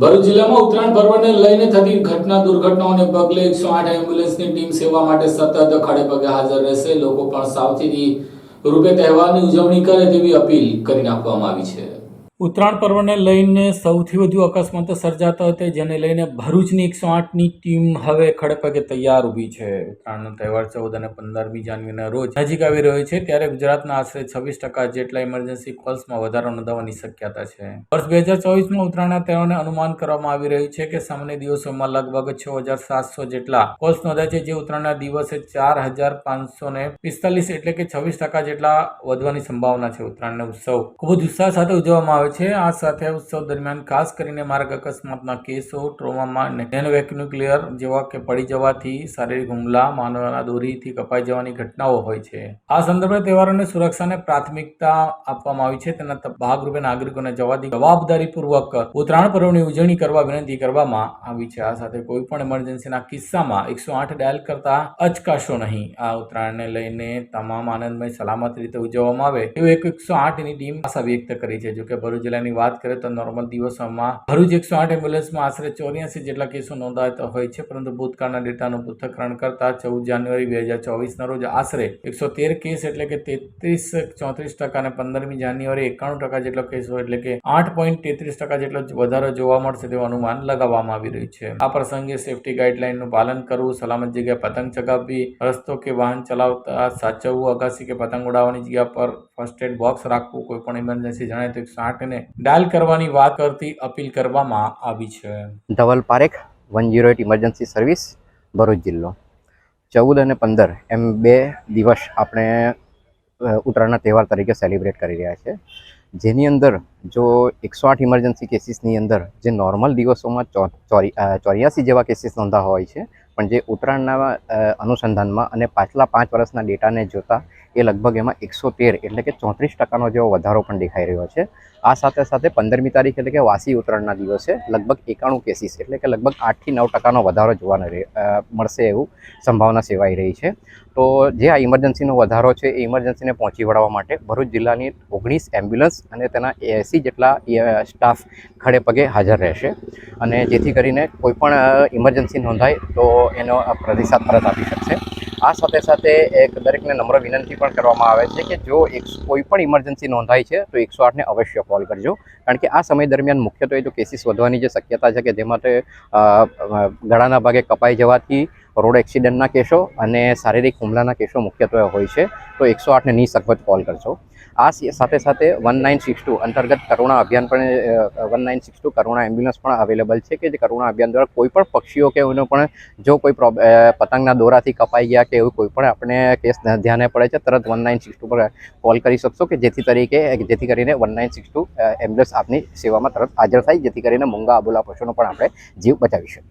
ભરૂચ જિલ્લામાં ઉત્તરાયણ પર્વને લઈને થતી ઘટના દુર્ઘટનાઓને પગલે એકસો આઠ એમ્બ્યુલન્સની ટીમ સેવા માટે સતત ખડે પગે હાજર રહેશે. લોકો પણ સાવચેતી રૂપે તહેવારની ઉજવણી કરે તેવી અપીલ કરી નાખવામાં આવી છે. ઉત્તરાયણ પર્વને લઈને સૌથી વધુ અકસ્માતો સર્જાતા હતા જેને લઈને ભરૂચની એકસો આઠની ટીમ હવે ખડેપગે તૈયાર ઊભી છે. ઉત્તરાયણનો તહેવાર ચૌદ અને પંદરમી જાન્યુઆરીના રોજ નજીક આવી રહ્યો છે ત્યારે ગુજરાતના આશરે છવ્વીસ ટકા જેટલા ઇમરજન્સી કોલ્સમાં વધારો નોંધવાની શક્યતા છે. વર્ષ બે હજાર ચોવીસમાં ઉત્તરાયણના તહેવારને અનુમાન કરવામાં આવી રહ્યું છે કે સામાન્ય દિવસોમાં લગભગ છ હજાર સાતસો જેટલા કોલ્સ નોંધાય છે, જે ઉત્તરાયણના દિવસે ચાર હજાર પાંચસો ને પિસ્તાલીસ એટલે કે છવ્વીસ ટકા જેટલા વધવાની સંભાવના છે. ઉત્તરાયણનો ઉત્સવ ખૂબ જ ઉત્સાહ સાથે ઉજવવામાં આવે છે. આ સાથે ઉત્સવ દરમિયાન ખાસ કરીને માર્ગ અકસ્માતના કેસો, ટ્રોમામાં ન્યુક્લિયર જેવા કે પડી જવાથી શારીરિક હુમલા, માનવના દોરીથી કપાઈ જવાની ઘટનાઓ હોય છે. આ સંદર્ભે તહેવારોને સુરક્ષાને પ્રાથમિકતા આપવામાં આવી છે. તેના ભાગરૂપે નાગરિકોને જવાબદારી જવાબદારીપૂર્વક ઉત્તરાયણ પર્વની ઉજવણી કરવા વિનંતી કરવામાં આવી છે. આ સાથે કોઈ પણ ઇમરજન્સીના કિસ્સામાં એકસો આઠ ડાયલ કરતા અચકાશો નહીં. આ ઉત્તરાયણને લઈને તમામ આનંદમય, સલામત રીતે ઉજવવામાં આવે એવું એક એકસો આઠની ટીમ આશા વ્યક્ત કરી છે. જોકે ભરૂચ જિલ્લાની વાત કરીએ તો નોર્મલ દિવસોમાં ભરૂચ એકસો આઠ એમ્બ્યુલન્સમાં આશરે ચોર્યાસી જેટલા કેસો નોંધાતા હોય છે. પરંતુ ભૂતકાળના ડેટાનું પૃથ્થકરણ કરતા ચૌદ જાન્યુઆરી બે હજાર ચોવીસના રોજ આશરે એકસો તેર કેસ એટલે કે તેત્રીસ, ચોત્રીસ ટકા અને પંદરમી જાન્યુઆરી એકાણું ટકા જેટલો કેસો એટલે કે આઠ પોઈન્ટ તેત્રીસ ટકા જેટલો વધારો જોવા મળશે તેવું અનુમાન લગાવવામાં આવી રહ્યું છે. આ પ્રસંગે સેફટી ગાઈડલાઇનનું પાલન કરવું, સલામત જગ્યાએ પતંગ ચગાવવી, રસ્તો કે વાહન ચલાવતા સાચવવું, અગાસી કે પતંગ ઉડાવવાની જગ્યા પર ફર્સ્ટ એડ બોક્સ રાખવું, કોઈ પણ ઇમરજન્સી જણાય તો એકસો આઠને ડાયલ કરવાની વાત કરતી અપીલ કરવામાં આવી છે. Dhaval Parekh, one zero eight emergency service, Bharuch જિલ્લો. ચૌદ અને પંદર એમ બે દિવસ આપણે ઉત્તરાયણના તહેવાર તરીકે સેલિબ્રેટ કરી રહ્યા છે. જેની અંદર જો એકસો આઠ ઇમરજન્સી કેસીસની અંદર જે નોર્મલ દિવસોમાં ચોરી ચોર્યાસી જેવા કેસીસ નોંધા હોય છે, પણ જે ઉત્તરાયણના અનુસંધાનમાં અને પાછલા પાંચ વર્ષના ડેટાને જોતા એ લગભગ એમાં એકસો તેર એટલે કે ચોત્રીસ ટકાનો જેવો વધારો પણ દેખાઈ રહ્યો છે. આ સાથે સાથે પંદરમી તારીખ એટલે કે વાસી ઉત્તરાયણના દિવસે લગભગ એકાણું કેસીસ એટલે કે લગભગ આઠથી નવ ટકાનો વધારો જોવા મળશે એવું સંભાવના સેવાઈ રહી છે. તો જે આ ઇમરજન્સીનો વધારો છે એ ઇમરજન્સીને પહોંચી વળવા માટે ભરૂચ જિલ્લાની ઓગણીસ એમ્બ્યુલન્સ અને તેના એસી જેટલા સ્ટાફ ખડે પગે હાજર રહેશે. અને જેથી કરીને કોઈ પણ ઇમરજન્સી નોંધાય તો એનો પ્રતિસાદ પરત આપી શકશે. આ સાથે સાથે એક દરેકને નમ્ર વિનંતી પણ કરવામાં આવે છે કે જો એક કોઈ પણ ઇમરજન્સી નોંધાય છે તો એકસો આઠને અવશ્ય કોલ કરજો. કારણ કે આ સમય દરમિયાન મુખ્યત્વે જો કેસીસ વધવાની જે શક્યતા છે કે જે અ, ગળાના ભાગે કપાઈ જવાથી રોડ એક્સિડન્ટના કેસો અને શારીરિક હુમલાના કેસો મુખ્યત્વે હોય છે, તો એકસો આઠને નિસંકોચ કોલ કરજો. આ સાથે સાથે વન નાઇન સિક્સ ટુ અંતર્ગત કરુણા અભિયાન પણ one nine six two Karuna ambulance પણ અવેલેબલ છે કે જે કરુણા અભિયાન દ્વારા કોઈ પણ પક્ષીઓ કે એનો પણ જો કોઈ પતંગના દોરાથી કપાઈ ગયા કે એવું કોઈ પણ આપણે કેસ ધ્યાને પડે છે, તરત વન નાઇન સિક્સ ટુ પર કોલ કરી શકશો કે જેથી તરીકે, જેથી કરીને one nine six two ambulance આપની સેવામાં તરત હાજર થાય, જેથી કરીને મૂંગા આબોલા પશુનો પણ આપણે જીવ બચાવી શકીએ.